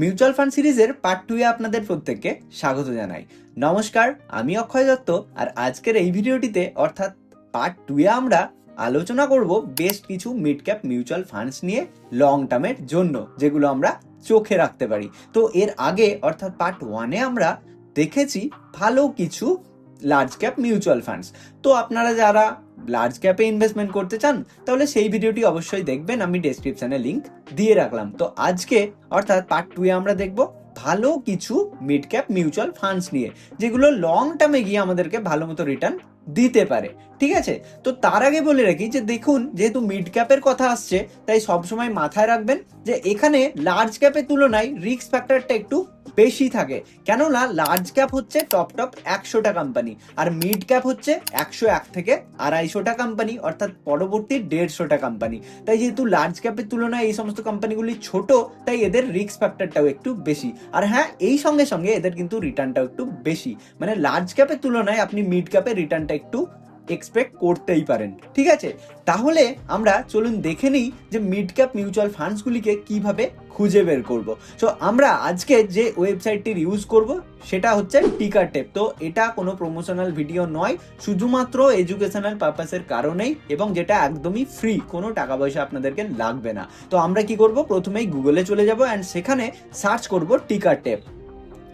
Mutual fund সিরিজের part two এ আপনাদের প্রত্যেককে স্বাগত জানাই। নমস্কার, আমি অক্ষয় দত্ত আর আজকের এই ভিডিওটিতে অর্থাৎ পার্ট টু এ আমরা আলোচনা করব বেশ কিছু মিড ক্যাপ মিউচুয়াল ফান্ডস নিয়ে লং টার্মের জন্য, যেগুলো আমরা চোখে রাখতে পারি। তো এর আগে অর্থাৎ পার্ট ওয়ানে আমরা দেখেছি ভালো কিছু লার্জ ক্যাপ মিউচুয়াল ফান্ডস তো আপনারা যারা লার্জ ক্যাপে ইনভেস্টমেন্ট করতে চান, তাহলে সেই ভিডিওটি অবশ্যই দেখবেন, আমি ডেসক্রিপশনে লিংক দিয়ে রাখলাম। তো আজকে, অর্থাৎ পার্ট টু এ আমরা দেখব ভালো কিছু মিড ক্যাপ মিউচুয়াল ফান্ডস নিয়ে, যেগুলো লং টার্মে গিয়ে আমাদেরকে ভালো মতো রিটার্ন দিতে পারে। ঠিক আছে? তো তার আগে বলে রাখি যে দেখুন, যেহেতু মিড ক্যাপের কথা আসছে, তাই সবসময় মাথায় রাখবেন যে এখানে লার্জ ক্যাপের তুলনায় রিস্ক ফ্যাক্টরটা একটু বেশি থাকে। কেননা লার্জ ক্যাপ হচ্ছে টপ টপ একশোটা কোম্পানি আর মিড ক্যাপ হচ্ছে একশো এক থেকে আড়াইশোটা কোম্পানি অর্থাৎ পরবর্তী দেড়শোটা কোম্পানি তাই যেহেতু লার্জ ক্যাপের তুলনায় এই সমস্ত কোম্পানিগুলি ছোট, তাই এদের রিস্ক ফ্যাক্টরটাও একটু বেশি। আর হ্যাঁ এই সঙ্গে সঙ্গে এদের কিন্তু রিটার্নটাও একটু বেশি। মানে লার্জ ক্যাপের তুলনায় আপনি মিড ক্যাপের রিটার্নটা একটু এক্সপেক্ট করতেই পারেন, ঠিক আছে? তাহলে আমরা চলুন দেখে নিই যে মিড ক্যাপ মিউচুয়াল ফান্ডসগুলিকে কীভাবে খুঁজে বের করব। সো আমরা আজকে যে ওয়েবসাইটটির ইউজ করব, সেটা হচ্ছে টিকার টেপ তো এটা কোনো প্রমোশনাল ভিডিও নয়, শুধুমাত্র এডুকেশনাল পারপাসের কারণেই এবং যেটা একদমই ফ্রি কোনো টাকা পয়সা আপনাদেরকে লাগবে না। তো আমরা কি করব? প্রথমেই গুগলে চলে যাব অ্যান্ড সেখানে সার্চ করব টিকার টেপ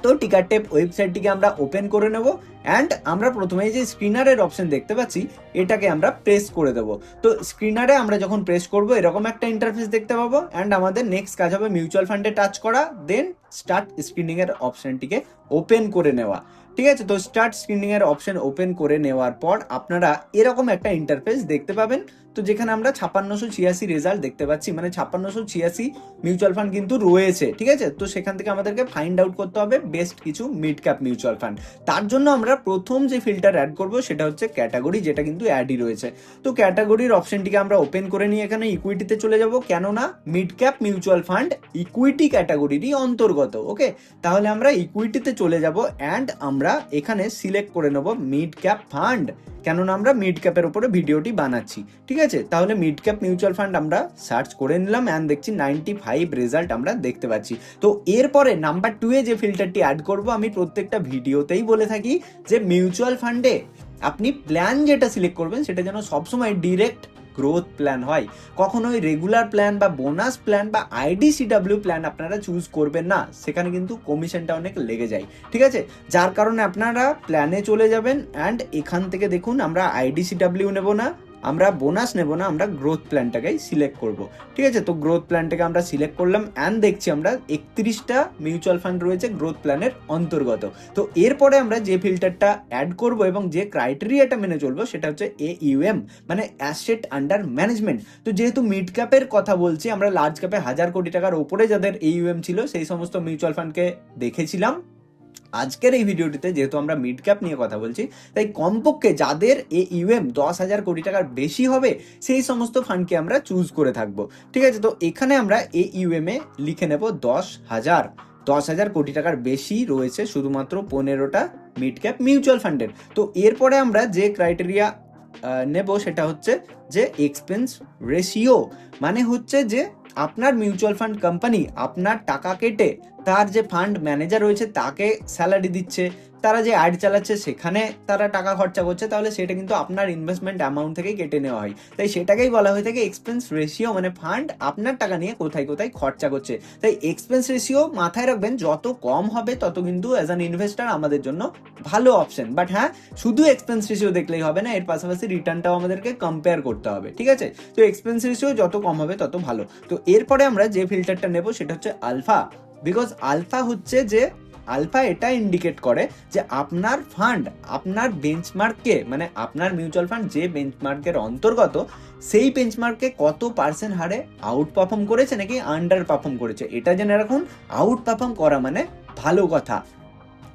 তো টিকার টেপ ওয়েবসাইটটিকে আমরা ওপেন করে নেব অ্যান্ড আমরা প্রথমে যে স্ক্রিনারের অপশন দেখতে পাচ্ছি, এটাকে আমরা প্রেস করে দেবো। তো স্ক্রিনারে আমরা যখন প্রেস করব, এরকম একটা ইন্টারফেস দেখতে পাবো অ্যান্ড আমাদের নেক্সট কাজ হবে মিউচুয়াল ফান্ডে টাচ করা দেন স্টার্ট স্ক্রিনিংয়ের অপশানটিকে ওপেন করে নেওয়া। ঠিক আছে, তো স্টার্ট স্ক্রিনিং এর অপশন ওপেন করে নেওয়ার পর আপনারা এরকম একটা ইন্টারফেস দেখতে পাবেন। তো যেখানে আমরা ছাপ্পান্নশো ছিয়াশি রেজাল্ট দেখতে পাচ্ছি মানে ছাপ্পান্নশো ছিয়াশি মিউচুয়াল ফান্ড কিন্তু রয়েছে, ঠিক আছে? তো সেখান থেকে আমাদেরকে ফাইন্ড আউট করতে হবে বেস্ট কিছু মিড ক্যাপ মিউচুয়াল ফান্ড তার জন্য আমরা প্রথম যে ফিল্টার অ্যাড করব সেটা হচ্ছে ক্যাটাগরি যেটা কিন্তু অ্যাডই রয়েছে। তো ক্যাটাগরির অপশনটিকে আমরা ওপেন করে নিয়ে এখানে ইকুইটিতে চলে যাব, কেননা mid cap mutual fund equity ক্যাটাগরিরই অন্তর্গত ওকে তাহলে আমরা ইকুইটিতে চলে যাব অ্যান্ড আমরা এখানে সিলেক্ট করে নেব মিড ক্যাপ ফান্ড কেননা আমরা মিড ক্যাপের উপরে ভিডিওটি বানাচ্ছি, ঠিক আছে? তাহলে মিড ক্যাপ মিউচুয়াল ফান্ড আমরা সার্চ করে নিলাম অ্যান্ড দেখছি নাইনটি ফাইভ রেজাল্ট আমরা দেখতে পাচ্ছি। তো এরপরে নাম্বার টু এ যে ফিল্টারটি অ্যাড করব, আমি প্রত্যেকটা ভিডিওতেই বলে থাকি যে মিউচুয়াল ফান্ডে আপনি প্ল্যান যেটা সিলেক্ট করবেন, সেটা যেন সবসময় ডিরেক্ট গ্রোথ প্ল্যান হয়, কখনোই রেগুলার প্ল্যান বা বোনাস প্ল্যান বা আইডিসিডাব্লিউ প্ল্যান আপনারা চুজ করবেন না। সেখানে কিন্তু কমিশনটা অনেক লেগে যায়, ঠিক আছে? যার কারণে আপনারা প্ল্যানে চলে যাবেন অ্যান্ড এখান থেকে দেখুন আমরা আইডিসিডাব্লিউ নেব না আমরা বোনাস নেব না, আমরা গ্রোথ প্ল্যানটাকেই সিলেক্ট করব। ঠিক আছে? তো গ্রোথ প্ল্যানটাকে আমরা সিলেক্ট করলাম অ্যান্ড দেখছি আমরা একত্রিশটা মিউচুয়াল ফান্ড রয়েছে গ্রোথ প্ল্যানের অন্তর্গত। তো এরপরে আমরা যে ফিল্টারটা অ্যাড করব এবং যে ক্রাইটেরিয়াটা মেনে চলবো সেটা হচ্ছে এ ইউএম মানে অ্যাসেট আন্ডার ম্যানেজমেন্ট তো যেহেতু মিড ক্যাপের কথা বলছি, আমরা লার্জ ক্যাপে হাজার কোটি টাকার ওপরে যাদের এ ইউএম ছিল, সেই সমস্ত মিউচুয়াল ফান্ডকে দেখেছিলাম। আজকের এই ভিডিওটিতে যেহেতু আমরা মিড ক্যাপ নিয়ে কথা বলছি, তাই কমপক্ষে যাদের এ ইউএম দশ হাজার কোটি টাকার বেশি হবে, সেই সমস্ত ফান্ডকে আমরা চুজ করে থাকব। ঠিক আছে? তো এখানে আমরা এ ইউএম এ লিখে নেব দশ হাজার। দশ হাজার কোটি টাকার বেশি রয়েছে শুধুমাত্র পনেরোটা মিড ক্যাপ মিউচুয়াল ফান্ডের তো এরপরে আমরা যে ক্রাইটেরিয়া নেব সেটা হচ্ছে যে এক্সপেন্স রেশিও মানে হচ্ছে যে আপনার মিউচুয়াল ফান্ড কোম্পানি আপনার টাকা কেটে তার যে ফান্ড ম্যানেজার রয়েছে তাকে স্যালারি দিচ্ছে। তারা যে অ্যাড চালাচ্ছে, সেখানে তারা টাকা খরচা করছে, তাহলে সেটা কিন্তু আপনার ইনভেস্টমেন্ট অ্যামাউন্ট থেকেই কেটে নেওয়া হয়। তাই সেটাকেই বলা হয়ে থাকে এক্সপেন্স রেশিও মানে ফান্ড আপনার টাকা নিয়ে কোথায় কোথায় খরচা করছে। তাই এক্সপেন্স রেশিও মাথায় রাখবেন, যত কম হবে, তত কিন্তু অ্যাজ অ্যান ইনভেস্টার আমাদের জন্য ভালো অপশন বাট হ্যাঁ শুধু এক্সপেন্স রেশিও দেখলেই হবে না, এর পাশাপাশি রিটার্নটাও আমাদেরকে কম্পেয়ার করতে হবে, ঠিক আছে? তো এক্সপেন্স রেশিও যত কম হবে, তত ভালো। তো এরপরে আমরা যে ফিল্টারটা নেব, সেটা হচ্ছে আলফা বিকজ আলফা হচ্ছে যে আলফা এটা ইন্ডিকেট করে যে আপনার ফান্ড আপনার বেঞ্চমার্ককে মানে আপনার মিউচুয়াল ফান্ড যে বেঞ্চমার্কের অন্তর্গত, সেই বেঞ্চমার্কে কত পার্সেন্ট হারে আউট পারফর্ম করেছে নাকি আন্ডার পারফর্ম করেছে? এটা জেনে রাখুন আউট পারফর্ম করা মানে ভালো কথা।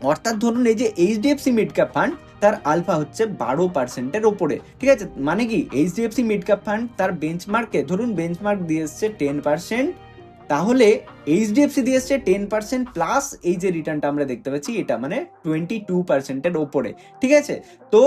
অর্থাৎ ধরুন এই যে এইচডিএফসি মিড ক্যাপ ফান্ড তার আলফা হচ্ছে বারো পার্সেন্টের ওপরে ঠিক আছে? মানে কি? এইচডিএফসি মিড ক্যাপ ফান্ড তার বেঞ্চমার্কে ধরুন বেঞ্চমার্ক দিয়ে এসছে টেন পার্সেন্ট তাহলে এইচডিএফসি দিয়ে এসছে টেন পার্সেন্ট প্লাস এই যে রিটার্নটা আমরা দেখতে পাচ্ছি, এটা মানে টোয়েন্টি টু পার্সেন্টের ওপরে, ঠিক আছে? তো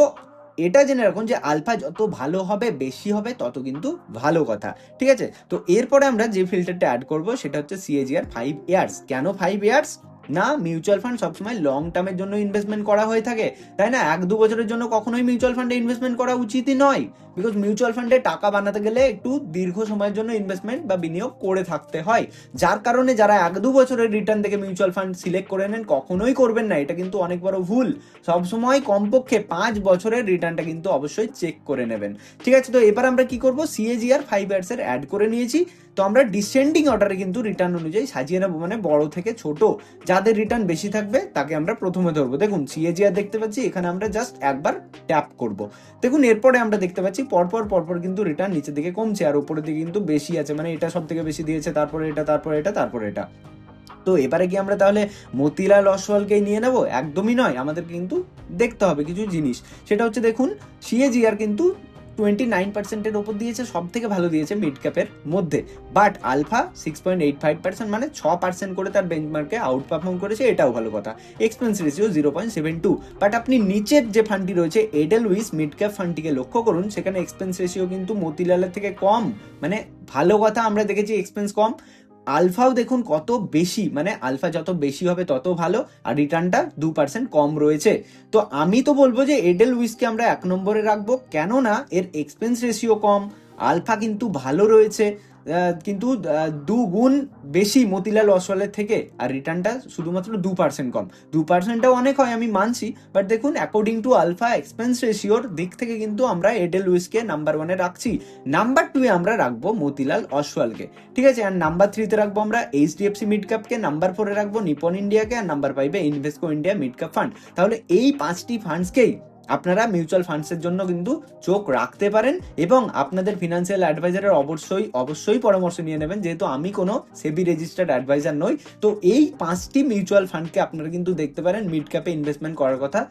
এটা জেনে রাখুন যে আলফা যত ভালো হবে, বেশি হবে, তত কিন্তু ভালো কথা, ঠিক আছে? তো এরপরে আমরা যে ফিল্টারটা অ্যাড করব, সেটা হচ্ছে সিএজিআর ফাইভ ইয়ার্স কেন ফাইভ ইয়ার্স না মিউচুয়াল ফান্ড সবসময় লং টার্মের জন্য ইনভেস্টমেন্ট করা হয়ে থাকে, তাই না? এক দু বছরের জন্য কখনোই মিউচুয়াল ফান্ডে ইনভেস্টমেন্ট করা উচিতই নয়। বিকজ মিউচুয়াল ফান্ডে টাকা বানাতে গেলে একটু দীর্ঘ সময়ের জন্য ইনভেস্টমেন্ট বা বিনিয়োগ করে থাকতে হয়। যার কারণে যারা এক দু বছরের রিটার্ন থেকে মিউচুয়াল ফান্ড সিলেক্ট করে নেন, কখনোই করবেন না। এটা কিন্তু অনেক বড় ভুল। সবসময় কমপক্ষে পাঁচ বছরের রিটার্নটা কিন্তু অবশ্যই চেক করে নেবেন। ঠিক আছে, তো এবার আমরা কি করব? সিএজিআর ফাইভ ইয়ার্সের অ্যাড করে নিয়েছি। তো আমরা ডিসেন্ডিং অর্ডারে কিন্তু রিটার্ন অনুযায়ী সাজিয়ে নেব মানে বড় থেকে ছোট। যাদের রিটার্ন বেশি থাকবে, তাকে আমরা প্রথমে ধরবো। দেখুন সিএজিআর দেখতে পাচ্ছি, এখানে আমরা জাস্ট একবার ট্যাপ করব। দেখুন, এরপরে আমরা দেখতে পাচ্ছি পরপর পরপর কিন্তু রিটার্ন নিচের দিকে কমছে আর উপরের দিকে কিন্তু বেশি আছে। মানে এটা সব থেকে বেশি দিয়েছে, তারপরে এটা তারপরে এটা তারপরে এটা। তো এবারে কি আমরা তাহলে মতিলাল অসওয়ালকেই নিয়ে নেব? একদমই নয়। আমাদের কিন্তু দেখতে হবে কিছু জিনিস। সেটা হচ্ছে দেখুন, সিএজিআর কিন্তু টোয়েন্টি নাইন পার্সেন্টের ওপর দিয়েছে সব থেকে ভালো দিয়েছে মিড ক্যাপের মধ্যে। But alpha six point eight five percent মানে ছ পার্সেন্ট করে তার বেঞ্চমার্কে আউট পারফর্ম করেছে, এটাও ভালো কথা। Expense ratio zero point seven two but আপনি নিচের যে ফান্ডটি রয়েছে এডেল উইস মিড ক্যাপ ফান্ডটিকে লক্ষ্য করুন, সেখানে এক্সপেন্স রেশিও কিন্তু মতিলালের থেকে কম। মানে ভালো কথা আমরা দেখেছি এক্সপেন্স কম। আলফাও দেখুন কত বেশি মানে আলফা যত বেশি হবে তত ভালো, আর রিটার্নটা দু পার্সেন্ট কম রয়েছে। তো আমি তো বলব যে এডেল উইসকে আমরা এক নম্বরে রাখব। কেননা এর এক্সপেন্স রেশিও কম, আলফা কিন্তু ভালো রয়েছে। কিন্তু আহ, দু গুণ বেশি মতিলাল অসওয়ালের থেকে আর রিটার্নটা শুধুমাত্র দু পার্সেন্ট কম। দু পার্সেন্টটাও অনেক হয় আমি মানছি। বাট দেখুন অ্যাকর্ডিং টু আলফা এক্সপেন্স রেশিওর দিক থেকে কিন্তু আমরা এডেল উইসকে নাম্বার ওয়ানে রাখছি। নাম্বার টুয়ে আমরা রাখব মতিলাল অসওয়ালকে। ঠিক আছে? আর নাম্বার থ্রিতে রাখব আমরা এইচডিএফসি মিড ক্যাপকে নাম্বার ফোরে রাখব নিপন ইন্ডিয়াকে আর নাম্বার ফাইভে Invesco India mid cap fund তাহলে এই পাঁচটি ফান্ডসকেই আপনারা মিউচুয়াল ফান্ডসের জন্য কিন্তু চোখ রাখতে পারেন এবং আপনাদের ফিনান্সিয়াল অ্যাডভাইজারের অবশ্যই অবশ্যই পরামর্শ নিয়ে নেবেন। যেহেতু আমি কোনো সেবি রেজিস্টার্ড অ্যাডভাইজার নই, তো এই পাঁচটি মিউচুয়াল ফান্ডকে আপনারা কিন্তু দেখতে পারেন মিড ক্যাপে ইনভেস্টমেন্ট করার কথা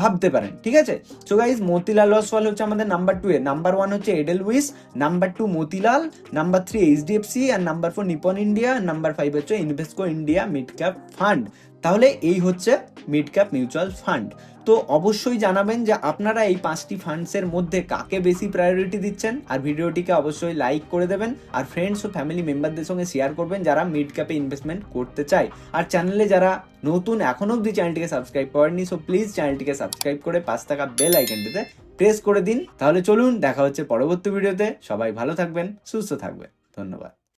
ভাবতে পারেন। ঠিক আছে? সো গাইজ মতিলাল অসওয়াল হচ্ছে আমাদের নাম্বার টু এ। নাম্বার ওয়ান হচ্ছে Edelweiss number two Motilal number three HDFC আর number four Nippon India number five হচ্ছে Invesco India mid cap fund তাহলে এই হচ্ছে মিড ক্যাপ মিউচুয়াল ফান্ড তো অবশ্যই জানাবেন যে আপনারা এই পাঁচটি ফান্ডসের মধ্যে কাকে বেশি প্রায়োরিটি দিচ্ছেন? আর ভিডিওটিকে অবশ্যই লাইক করে দেবেন। আর ফ্রেন্ডস ও ফ্যামিলি মেম্বারদের সঙ্গে শেয়ার করবেন যারা মিড ক্যাপে ইনভেস্টমেন্ট করতে চায়। আর চ্যানেলে যারা নতুন এখনও অবধি চ্যানেলটিকে সাবস্ক্রাইব করেননি সো প্লিজ চ্যানেলটিকে সাবস্ক্রাইব করে পাঁচ টাকা বেল আইকনটিতে প্রেস করে দিন। তাহলে চলুন, দেখা হচ্ছে পরবর্তী ভিডিওতে সবাই ভালো থাকবেন, সুস্থ থাকবেন। ধন্যবাদ।